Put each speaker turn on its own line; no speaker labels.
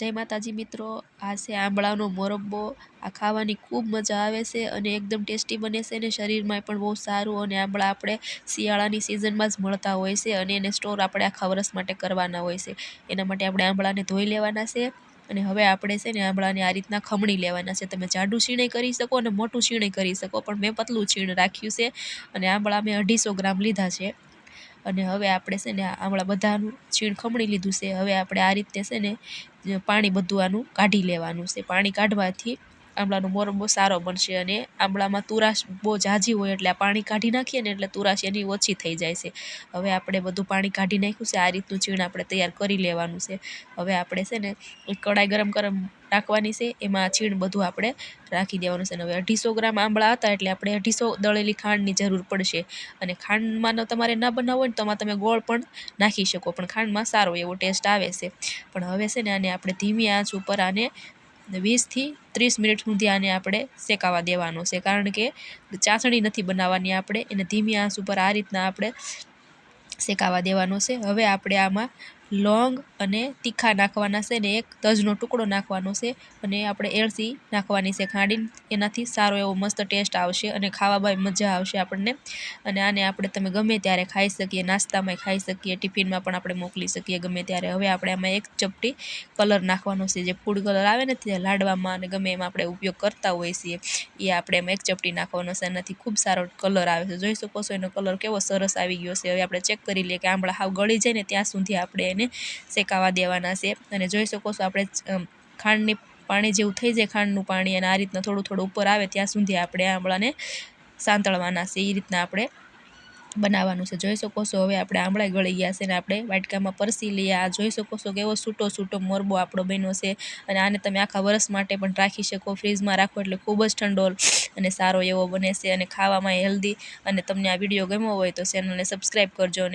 જય માતાજી મિત્રો. આ છે આંબળાનો મોરબ્બો. આ ખાવાની ખૂબ મજા આવે છે અને એકદમ ટેસ્ટી બને છે અને શરીરમાં પણ બહુ સારું અને આંબળા આપણે શિયાળાની સિઝનમાં જ મળતા હોય છે અને એને સ્ટોર આપણે આખા વરસ માટે કરવાના હોય છે. એના માટે આપણે આંબળાને ધોઈ લેવાના છે અને હવે આપણે છે ને આંબળાને આ રીતના ખમણી લેવાના છે. તમે જાડું છીણે કરી શકો અને મોટું છીણે કરી શકો, પણ મેં પતલું છીણ રાખ્યું છે અને આંબળા મેં અઢીસો ગ્રામ લીધા છે. અને હવે આપણે છે ને આમળા બધાનું છીણ ખમણી લીધું છે. હવે આપણે આ રીતે છે ને પાણી બધું આનું કાઢી લેવાનું છે. પાણી કાઢવાથી આંબળાનો બહુ સારો બનશે અને આંબળામાં તુરાશ બહુ ઝાઝી હોય એટલે આ પાણી કાઢી નાખીએ ને એટલે તુરાશ એની ઓછી થઈ જાય છે. હવે આપણે બધું પાણી કાઢી નાખ્યું છે, આ રીતનું ચીણ આપણે તૈયાર કરી લેવાનું છે. હવે આપણે છે ને કડાઈ ગરમ ગરમ રાખવાની છે, એમાં છીણ બધું આપણે રાખી દેવાનું છે. અને હવે અઢીસો ગ્રામ આંબળા હતા એટલે આપણે અઢીસો દળેલી ખાંડની જરૂર પડશે. અને ખાંડમાં તમારે ના બનાવવું હોય ને તો એમાં તમે ગોળ પણ નાખી શકો, પણ ખાંડમાં સારો એવો ટેસ્ટ આવે છે. પણ હવે છે ને આને આપણે ધીમી આંચ ઉપર આને વીસથી ત્રીસ મિનિટ સુધી આને આપણે શેકાવા દેવાનો છે. કારણ કે ચાસણી નથી બનાવવાની આપણે, એને ધીમી આંચ ઉપર આ રીતના આપણે શેકાવા દેવાનો છે. હવે આપણે આમાં લોંગ અને તીખા નાખવાના છે ને એક તજનો ટુકડો નાખવાનો છે અને આપણે એળસી નાખવાની છે ખાંડીને. એનાથી સારો એવો મસ્ત ટેસ્ટ આવશે અને ખાવામાં મજા આવશે આપણને. અને આને આપણે તમે ગમે ત્યારે ખાઈ શકીએ, નાસ્તામાં ખાઈ શકીએ, ટિફિનમાં પણ આપણે મોકલી શકીએ ગમે ત્યારે. હવે આપણે આમાં એક ચપટી કલર નાખવાનો છે. જે ફૂડ કલર આવે ને તે લાડવામાં અને ગમે એમાં આપણે ઉપયોગ કરતા હોઈએ છીએ, એ આપણે એમાં એક ચપટી નાખવાનો છે. એનાથી ખૂબ સારો કલર આવે છે. જોઈ શકો છો એનો કલર કેવો સરસ આવી ગયો છે. હવે આપણે ચેક કરી લઈએ કે આંબળા હાવ ગળી જાય ને ત્યાં સુધી આપણે એને શેકાવા દેવાના છે. અને જોઈ શકો છો આપણે ખાંડની પાણી જેવું થઈ જાય ખાંડનું પાણી અને આ રીતના થોડું થોડું ઉપર આવે ત્યાં સુધી આપણે આંબળાને સાંતળવાના છે. એ રીતના આપણે બનાવવાનું છે. જોઈ શકો છો હવે આપણે આંબળા ગળી ગયા છે ને આપણે વાટકામાં પરસી લઈએ. આ જોઈ શકો છો કેવો છૂટો છૂટો મોરબો આપણો બન્યો છે. અને આને તમે આખા વરસ માટે પણ રાખી શકો. ફ્રીજમાં રાખો એટલે ખૂબ જ ઠંડો અને સારો એવો બને છે. અને ખાવામાં હેલ્ધી અને તમને આ વીડિયો ગમ્યો હોય તો ચેનલને સબસ્ક્રાઈબ કરજો અને